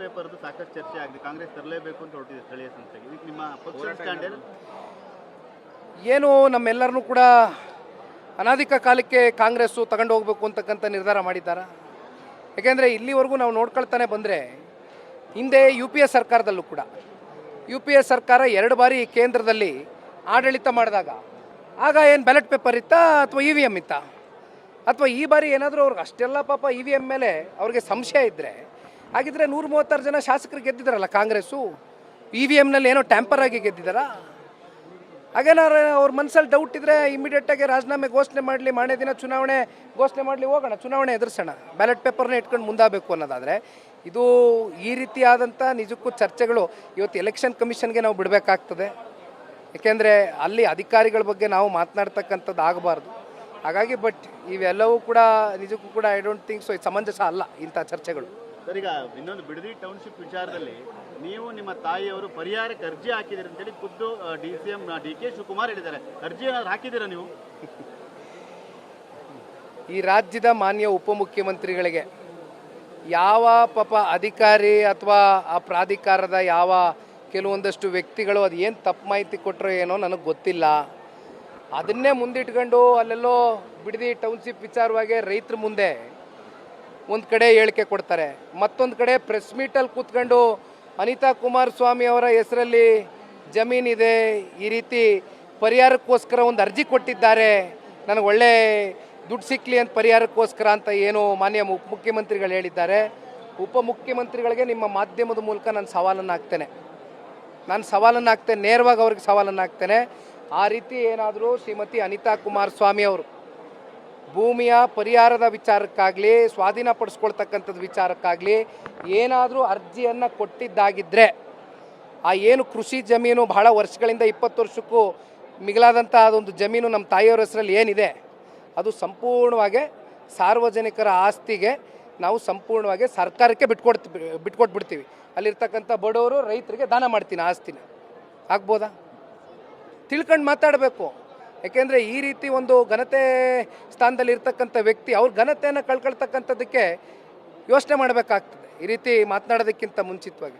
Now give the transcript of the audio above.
ಪೇಪರ್ದು ಸಾಕಷ್ಟು ಚರ್ಚೆ ಆಗಿದೆ. ಕಾಂಗ್ರೆಸ್ ತರಲೇಬೇಕು ಅಂತ ಹೊರಟಿದೆ ಸ್ಥಳೀಯ ಸಂಸ್ಥೆಗೆ. ಇದಕ್ಕೆ ನಿಮ್ಮ ಪಕ್ಷದ ಸ್ಟ್ಯಾಂಡ್ ಏನು? ಏನು ನಮ್ಮೆಲ್ಲರನ್ನೂ ಕೂಡ ಅನಾದಿಕ ಕಾಲಕ್ಕೆ ಕಾಂಗ್ರೆಸ್ಸು ತಗೊಂಡು ಹೋಗಬೇಕು ಅಂತಕ್ಕಂಥ ನಿರ್ಧಾರ ಮಾಡಿದ್ದಾರೆ? ಯಾಕೆಂದರೆ ಇಲ್ಲಿವರೆಗೂ ನಾವು ನೋಡ್ಕೊಳ್ತಾನೆ ಬಂದರೆ ಹಿಂದೆ ಯು ಪಿ ಎ ಸರ್ಕಾರದಲ್ಲೂ ಕೂಡ. ಯು ಪಿ ಎ ಸರ್ಕಾರ ಎರಡು ಬಾರಿ ಕೇಂದ್ರದಲ್ಲಿ ಆಡಳಿತ ಮಾಡಿದಾಗ ಆಗ ಏನು ಬ್ಯಾಲೆಟ್ ಪೇಪರ್ ಇತ್ತಾ ಅಥವಾ ಇ ವಿ ಎಂ ಇತ್ತಾ? ಅಥವಾ ಈ ಬಾರಿ ಏನಾದರೂ ಅವ್ರಿಗೆ ಅಷ್ಟೆಲ್ಲ ಪಾಪ ಇ ವಿ ಎಂ ಮೇಲೆ ಅವ್ರಿಗೆ ಸಂಶಯ ಇದ್ದರೆ ಹಾಗಿದ್ರೆ ನೂರ ಮೂವತ್ತಾರು ಜನ ಶಾಸಕರು ಗೆದ್ದಿದ್ದಾರಲ್ಲ ಕಾಂಗ್ರೆಸ್ಸು? ಇ ವಿ ಎಮ್ನಲ್ಲಿ ಏನೋ ಟ್ಯಾಂಪರ್ ಆಗಿ ಗೆದ್ದಿದ್ದಾರಾ? ಹಾಗೇನಾರ ಅವ್ರ ಮನಸ್ಸಲ್ಲಿ ಡೌಟ್ ಇದ್ದರೆ ಇಮಿಡಿಯೇಟಾಗಿ ರಾಜೀನಾಮೆ ಘೋಷಣೆ ಮಾಡಲಿ ಮಾರನೇ ದಿನ ಚುನಾವಣೆ ಘೋಷಣೆ ಮಾಡಲಿ ಹೋಗೋಣ, ಚುನಾವಣೆ ಎದುರಿಸೋಣ. ಬ್ಯಾಲೆಟ್ ಪೇಪರ್ನ ಇಟ್ಕೊಂಡು ಮುಂದಾಗಬೇಕು ಅನ್ನೋದಾದರೆ, ಇದು ಈ ರೀತಿಯಾದಂಥ ನಿಜಕ್ಕೂ ಚರ್ಚೆಗಳು ಇವತ್ತು ಎಲೆಕ್ಷನ್ ಕಮಿಷನ್ಗೆ ನಾವು ಬಿಡಬೇಕಾಗ್ತದೆ. ಏಕೆಂದರೆ ಅಲ್ಲಿ ಅಧಿಕಾರಿಗಳ ಬಗ್ಗೆ ನಾವು ಮಾತನಾಡ್ತಕ್ಕಂಥದ್ದು ಆಗಬಾರ್ದು. ಹಾಗಾಗಿ ಬಟ್ ಇವೆಲ್ಲವೂ ಕೂಡ ನಿಜಕ್ಕೂ ಕೂಡ ಐ ಡೋಂಟ್ ಥಿಂಕ್ ಸೊ ಸಮಂಜಸ ಅಲ್ಲ ಇಂಥ ಚರ್ಚೆಗಳು. ಸರ್, ಈಗ ಇನ್ನೊಂದು ಬಿಡದಿ ಟೌನ್ಶಿಪ್ ವಿಚಾರದಲ್ಲಿ ನೀವು ನಿಮ್ಮ ತಾಯಿಯವರು ಪರಿಹಾರಕ್ಕೆ ಅರ್ಜಿ ಹಾಕಿದಿರಿ ಅಂತೇಳಿ ಖುದ್ದು D C M D K Shivakumar ಹೇಳಿದ್ದಾರೆ. ಅರ್ಜಿ ಏನಾದ್ರು ಹಾಕಿದ್ದೀರಾ ನೀವು? ಈ ರಾಜ್ಯದ ಮಾನ್ಯ ಉಪಮುಖ್ಯಮಂತ್ರಿಗಳಿಗೆ ಯಾವ ಪಾಪ ಅಧಿಕಾರಿ ಅಥವಾ ಆ ಪ್ರಾಧಿಕಾರದ ಯಾವ ಕೆಲವೊಂದಷ್ಟು ವ್ಯಕ್ತಿಗಳು ಅದು ಏನು ತಪ್ಪು ಮಾಹಿತಿ ಕೊಟ್ಟರೋ ಏನೋ ನನಗೆ ಗೊತ್ತಿಲ್ಲ. ಅದನ್ನೇ ಮುಂದಿಟ್ಕೊಂಡು ಅಲ್ಲೆಲ್ಲೋ ಬಿಡದಿ ಟೌನ್ಶಿಪ್ ವಿಚಾರವಾಗಿ ರೈತರ ಮುಂದೆ ಒಂದು ಕಡೆ ಹೇಳಿಕೆ ಕೊಡ್ತಾರೆ. ಮತ್ತೊಂದು ಕಡೆ ಪ್ರೆಸ್ ಮೀಟಲ್ಲಿ ಕೂತ್ಕೊಂಡು ಅನಿತಾ ಕುಮಾರಸ್ವಾಮಿ ಅವರ ಹೆಸರಲ್ಲಿ ಜಮೀನಿದೆ, ಈ ರೀತಿ ಪರಿಹಾರಕ್ಕೋಸ್ಕರ ಒಂದು ಅರ್ಜಿ ಕೊಟ್ಟಿದ್ದಾರೆ. ನನಗೆ ಒಳ್ಳೆ ದುಡ್ಡು ಸಿಕ್ಕಲಿ ಅಂತ ಪರಿಹಾರಕ್ಕೋಸ್ಕರ ಅಂತ ಏನು ಮಾನ್ಯ ಮುಖ್ಯಮಂತ್ರಿಗಳು ಹೇಳಿದ್ದಾರೆ. ಉಪಮುಖ್ಯಮಂತ್ರಿಗಳಿಗೆ ನಿಮ್ಮ ಮಾಧ್ಯಮದ ಮೂಲಕ ನಾನು ಸವಾಲನ್ನು ಹಾಕ್ತೇನೆ. ನಾನು ಸವಾಲನ್ನು ಹಾಕ್ತೇನೆ, ನೇರವಾಗಿ ಅವ್ರಿಗೆ ಸವಾಲನ್ನು ಹಾಕ್ತೇನೆ. ಆ ರೀತಿ ಏನಾದರೂ ಶ್ರೀಮತಿ ಅನಿತಾ ಕುಮಾರಸ್ವಾಮಿ ಅವರು ಭೂಮಿಯ ಪರಿಹಾರದ ವಿಚಾರಕ್ಕಾಗಲಿ, ಸ್ವಾಧೀನಪಡಿಸ್ಕೊಳ್ತಕ್ಕಂಥದ್ದು ವಿಚಾರಕ್ಕಾಗಲಿ ಏನಾದರೂ ಅರ್ಜಿಯನ್ನು ಕೊಟ್ಟಿದ್ದಾಗಿದ್ದರೆ ಆ ಏನು ಕೃಷಿ ಜಮೀನು ಬಹಳ ವರ್ಷಗಳಿಂದ ಇಪ್ಪತ್ತು ವರ್ಷಕ್ಕೂ ಮಿಗಿಲಾದಂಥ ಅದೊಂದು ಜಮೀನು ನಮ್ಮ ತಾಯಿಯವರ ಹೆಸರಲ್ಲಿ ಏನಿದೆ, ಅದು ಸಂಪೂರ್ಣವಾಗಿ ಸಾರ್ವಜನಿಕರ ಆಸ್ತಿಗೆ ನಾವು ಸಂಪೂರ್ಣವಾಗಿ ಸರ್ಕಾರಕ್ಕೆ ಬಿಟ್ಕೊಡ್ತೀವಿ ಬಿಟ್ಕೊಟ್ಬಿಡ್ತೀವಿ. ಅಲ್ಲಿರ್ತಕ್ಕಂಥ ಬಡವರು ರೈತರಿಗೆ ದಾನ ಮಾಡ್ತೀನಿ ಆಸ್ತಿನ. ಆಗ್ಬೋದಾ? ತಿಳ್ಕೊಂಡು ಮಾತಾಡಬೇಕು. ಯಾಕೆಂದರೆ ಈ ರೀತಿ ಒಂದು ಘನತೆ ಸ್ಥಾನದಲ್ಲಿ ಇರ್ತಕ್ಕಂಥ ವ್ಯಕ್ತಿ, ಅವ್ರ ಘನತೆಯನ್ನು ಕಳ್ಕೊಳ್ತಕ್ಕಂಥದ್ದಕ್ಕೆ ಯೋಚನೆ ಮಾಡಬೇಕಾಗ್ತದೆ. ಈ ರೀತಿ ಮಾತನಾಡೋದಕ್ಕಿಂತ ಮುಂಚಿತವಾಗಿ.